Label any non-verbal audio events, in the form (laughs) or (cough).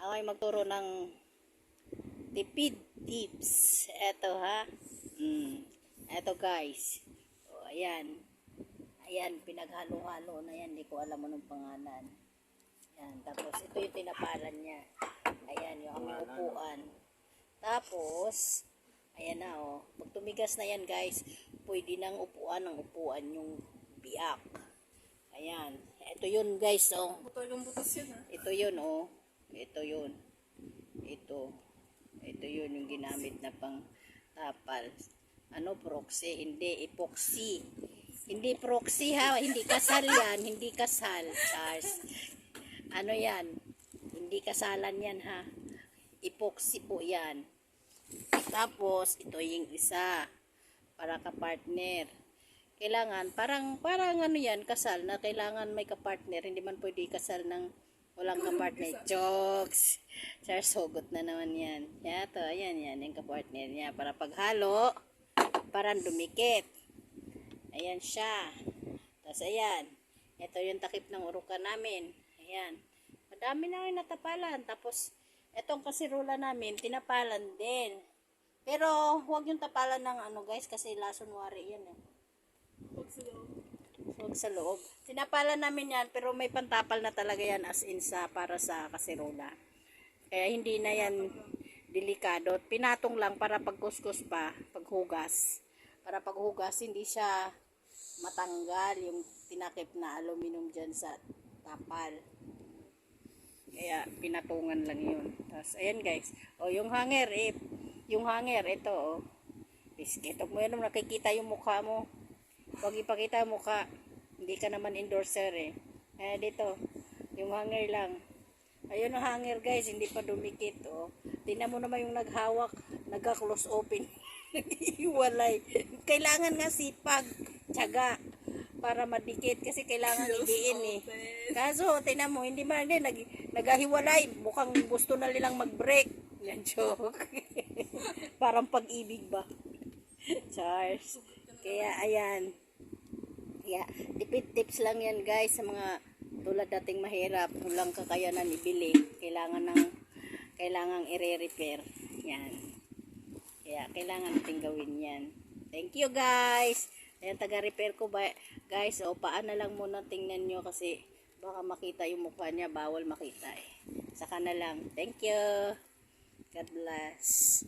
Ako ay magturo ng tipid tips. Eto ha. Mm. Eto guys. O, ayan. Ayan, pinaghalo-halo na yan. Hindi ko alam anong pangalan. Ayan, tapos ito yung tinapalan niya. Ayan, yung aming upuan. Tapos, ayan na oh. Pag tumigas na yan guys, pwede nang upuan ng upuan yung biak. Ayan. Ito yun guys oh. Yung butas yun ha. Ito yun, oh. Ito yun. Ito. Ito yun yung ginamit na pang tapal. Ano, proxy? Hindi, epoxy. Hindi proxy ha. Hindi kasal yan. Hindi kasal. Charles. Ano yan? Hindi kasalan yan ha. Epoxy po yan. Tapos, ito yung isa. Para ka-partner. Kailangan, parang, parang ano yan, kasal na kailangan may ka-partner. Hindi man pwede kasal ng walang ka-partner. Jokes! Char, sugot na naman yan. Yato, ayan, yan, yung ka-partner niya. Para paghalo, parang dumikit. Ayan siya. Tapos, ayan. Ito yung takip ng urukan namin. Ayan. Madami na yung natapalan. Tapos, etong kasirula namin, tinapalan din. Pero, huwag yung tapalan ng ano guys, kasi lasonwari yan eh. Huwag sila. Huwag sa loob. Tinapalan namin yan, pero may pantapal na talaga yan as in sa, para sa kasirola. Kaya hindi na yan delikado. Pinatong lang para pagkuskus pa, paghugas. Para paghugas, hindi siya matanggal yung tinakip na aluminum dyan sa tapal. Kaya pinatungan lang yun. Tapos, ayan guys. O, yung hanger, eh, yung hanger, ito, oh. Biscuit. Huwag mo yan nakikita yung mukha mo. Huwag ipakita yung mukha. Hindi ka naman endorser eh. Eh, dito. Yung hanger lang. Ayun ang hanger guys, hindi pa dumikit. Oh. Tingnan mo naman yung naghawak, nagka-close open. (laughs) Naghiwalay. Kailangan nga sipag, tiyaga, para madikit kasi kailangan idiin eh. Kaso, tingnan mo, hindi man din, nag, naghiwalay. Mukhang gusto na nilang mag-break. Yan, joke. (laughs) Parang pag-ibig ba? (laughs) Charles. Kaya, ayan. Kaya, tipid tips lang yan guys sa mga tulad dating mahirap, walang kakayanan ibili. Kailangan ng, kailangan i-repair. Yan. Kaya, kailangan natin gawin yan. Thank you guys. Ayan, taga-repair ko ba, guys. O, paan na lang muna tingnan nyo kasi baka makita yung mukha niya. Bawal makita eh. Saka na lang. Thank you. God bless.